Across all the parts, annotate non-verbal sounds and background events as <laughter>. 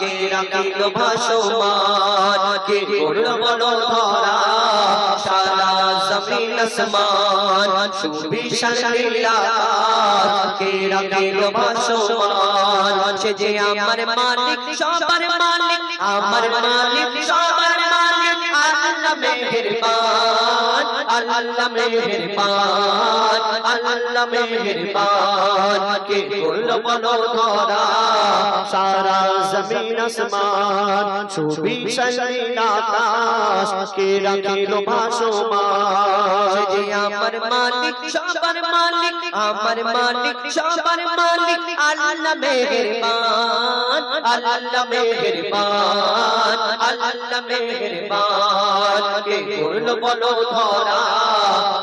কে রাখিল ভাসমান, কে করল ধরা সারা জমিন আমার মালিক, সবার মালিক, আমার মালিক, সবার মালিক, আল্লাহ মেহেরবান। আল্লাহ মেহেরবান আল্লাহ মেহেরবান, কে করল বলো ধরা? সারা জমিন আসমান, ছবি নীল আকাশ, কে রাখিল ভাসমান? যে আমার মালিক সবার মালিক, আমার মালিক, সবার মালিক, আল্লাহ মেহেরবান আল্লাহ মেহেরবান আল্লাহ মেহেরবান। কে করল বলো ধরা,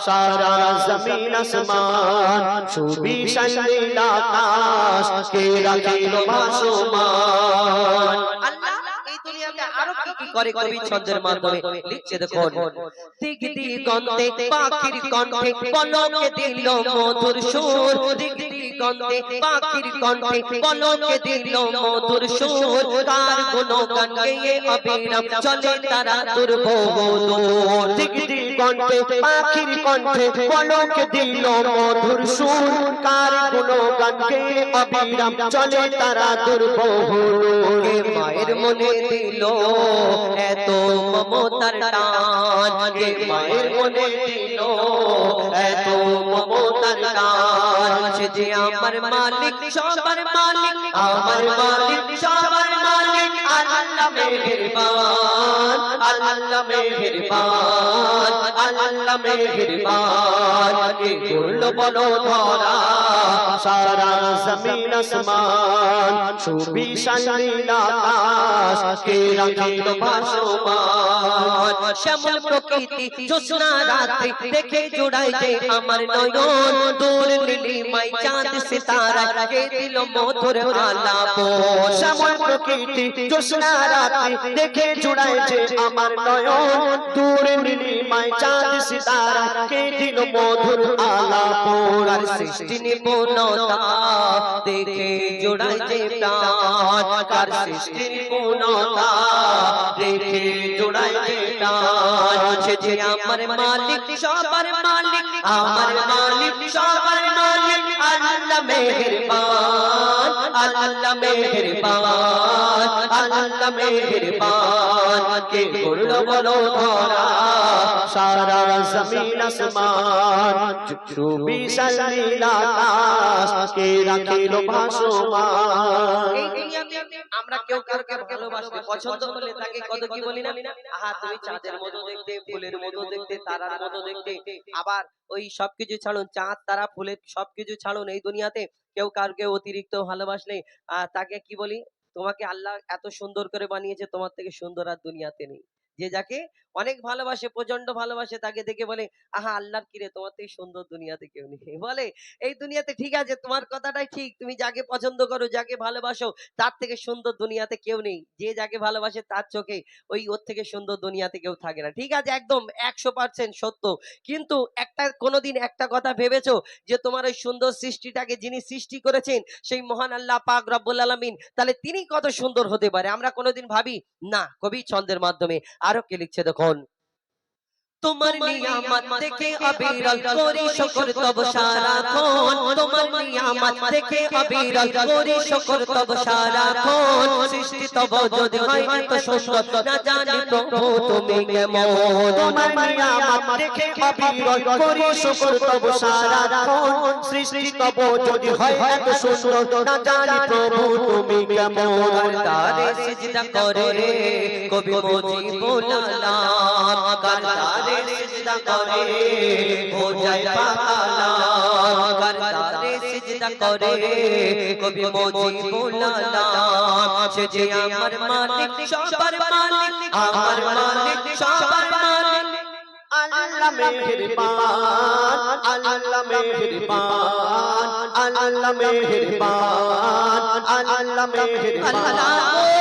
সারা জমিন আসমান সুবিশাল নীল আকাশ কে রাখিল ভাসমান আল্লাহ আরও কি কি করে কবি ছন্দের মাধ্যমে লিখছে দেখুন। দিক দিগন্তে পাখির কণ্ঠে পলকে দিল মধুর সুর। দিক দিগন্তে পাখির কণ্ঠে পলকে দিল মধুর সুর। কার গুণ গান গেয়ে অবিরাম চলে তারা দুর্বোধ দিক দিগন্তে পাখির কণ্ঠে পলক দিল মধুর সুর। কার গুণ গানকে অবিরাম চলে তারা কে মায়ের মনে দিল এত মমতার টান কে মায়ের মনে দিল, এত মমতার টান যে আমার মালিক, সবার মালিক, আমার মালিক, সবার মালিক, আল্লাহ মেহেরবান আল্লাহ মেহেরবান আল্লাহ মেহেরবান কে করল বলো ধরা সারা জমিন আসমান, সুবিশাল নীল কে রাখিল ভাসমান? শ্যামল প্রকৃতি জ্যোৎস্না রাত্রি দেখে জোড়াই যে আমার নয়ন দূর নীলিমাই চাঁদ সিতারা কে দিল মধুর আলাপ? শ্যামল প্রকৃতি জ্যোৎস্না রাত্রি দেখে জুড়ায় যে আমার নয়ন দূর নীলিমায় চাঁদ সিতারা কে দিল মধুর আলাপ আর সৃষ্টি নিপুণতা দেখে জোড়াই যে প্রাণ কার সৃষ্টি নিপুণতা দেখে জোড়াই যে প্রাণ সে যে আমার মালিক সবার মালিক আমার মালিক সবার মালিক আল্লাহ মেহেরবান আল্লাহ মেহেরবান আল্লাহ মেহেরবান কে করল বলো ধরা? সারা জমিন আসমান নীল আকাশ কে রাখিল ভাসমান? এই দুনিয়াতে আমরা কেউ কাউকে ভালোবাসতে পছন্দ করলে তাকে কত কি বলি না? আহা তুমি চাঁদের মতো দেখতে ফুলের মতো দেখতে তারার মতো দেখতে। আবার ওই সবকিছু ছাড়ুন চাঁদ তারা ফুলের সবকিছু ছাড়ুন এই দুনিয়াতে কেউ কাউকে অতিরিক্ত ভালোবাসলে আর তাকে কি বলি? তোমাকে আল্লাহ এত সুন্দর করে বানিয়েছে তোমার থেকে সুন্দর আর দুনিয়াতে নেই। যে যাকে অনেক ভালোবাসে প্রচণ্ড ভালোবাসে, তাকে দেখে বলে, আহা, আল্লাহর কিরে তোমার থেকে সুন্দর দুনিয়াতে কেউ নেই। <laughs> বলে, এই দুনিয়াতে ঠিক আছে, তোমার কথাটাই ঠিক। তুমি যাকে পছন্দ করো, যাকে ভালোবাসো, তার থেকে সুন্দর দুনিয়াতে কেউ নেই। যে যাকে ভালোবাসে, তার চোখে ওই ওর থেকে সুন্দর দুনিয়াতে কেউ থাকে না। ঠিক আছে, একদম একশো পার্সেন্ট সত্য। কিন্তু একটা, কোনোদিন একটা কথা ভেবেছো যে তোমার ওই সুন্দর সৃষ্টিটাকে যিনি সৃষ্টি করেছেন, সেই মহান আল্লাহ পাক রব্বুল আলামিন, তাহলে তিনি কত সুন্দর হতে পারে? আমরা কোনোদিন ভাবি, না, কবি ছন্দের মাধ্যমে আরও কে লিখছে দেখুন তোমার নিয়ামত দেখে অবিরল করি শুকর তব সারাক্ষণ তোমার নিয়ামত দেখে অবিরল করি শুকর তব সারাক্ষণ সৃষ্টি তব যদি হয় এত সুন্দর না জানি প্রভু তুমি কেমন। তোমার নিয়ামত দেখে অবিরল করি শুকর তব সারাক্ষণ সৃষ্টি তব যদি হয় এত সুন্দর। না জানি প্রভু তুমি কেমন। তারে সিজদা করে কবি মুজিবুল আলাম কারদারে সিজদা করে হো যায় পাকালাম কারদারে সিজদা করে কবি মুজিবুল আলাম সে যে আমার মালিক সবার মালিক আমার মালিক সবার মালিক। আল্লাহ মেহেরবান আল্লাহ মেহেরবান আল্লাহ মেহেরবান আল্লাহ মেহেরবান। আল্লাহ